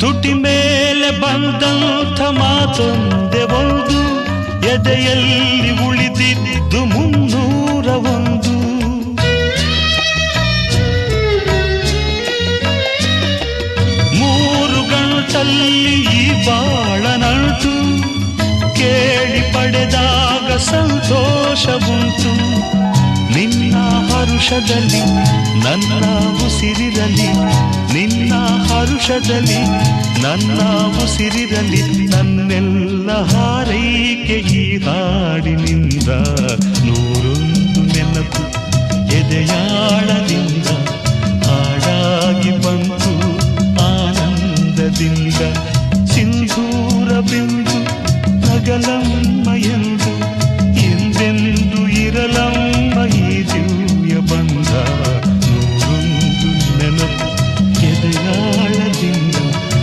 ತುಟಿ ಮೇಲೆ ಬಂದಂಥ ಮಾತೊಂದೆ ಒಂದು, ಎದೆಯಲ್ಲಿ ಉಳಿದಿದ್ದು ಮುನ್ನೂರ ಒಂದು. ಮೂರು ಗಂಟಲ್ಲಿ ಈ ಬಾಳನಂಟು ಕೇಳಿ ಪಡೆದಾಗ ಸಂತೋಷವುಂಟು ನಿನ್ನ ಹರುಷದಲ್ಲಿ, ನನ್ನ ಉಸಿರಿರಲಿ ನಿನ್ನ ಹರುಷದಲ್ಲಿ ನನ್ನ ಉಸಿರಿರಲಿ ನನ್ನೆಲ್ಲ ಹಾರೈಕೆ ಈ ಹಾಡಿನಿಂದ. ನೂರೊಂದು ನೆನಪು ಎದೆಯಾಳದಿಂದ ಹಾಡಾಗಿ ಬಂತು ಆನಂದದಿಂದ. ಸಿಂಧೂರ ಬಿಂದು ನಗಲಮ್ಮಯ